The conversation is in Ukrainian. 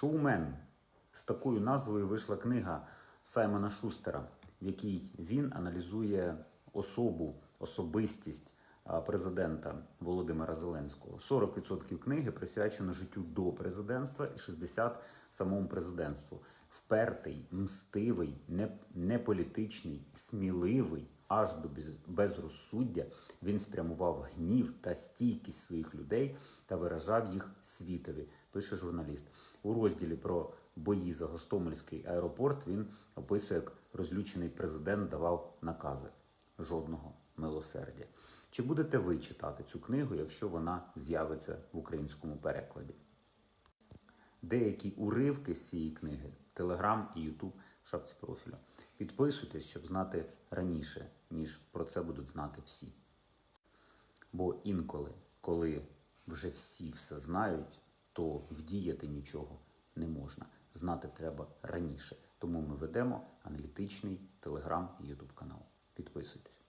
Шоумен з такою назвою вийшла книга Саймона Шустера, в якій він аналізує особу, особистість президента Володимира Зеленського. 40% книги присвячено життю до президентства і 60% самому президентству. Впертий, мстивий, неполітичний, сміливий. Аж до без- безрозсуддя він спрямував гнів та стійкість своїх людей та виражав їх світові, пише журналіст. У розділі про бої за Гостомельський аеропорт він описує, як розлючений президент давав накази. Жодного милосердя. Чи будете ви читати цю книгу, якщо вона з'явиться в українському перекладі? Деякі уривки з цієї книги Телеграм і Ютуб в шапці профілю. Підписуйтесь, щоб знати раніше, ніж про це будуть знати всі. Бо інколи, коли вже всі все знають, то вдіяти нічого не можна. Знати треба раніше. Тому ми ведемо аналітичний телеграм і ютуб канал. Підписуйтесь.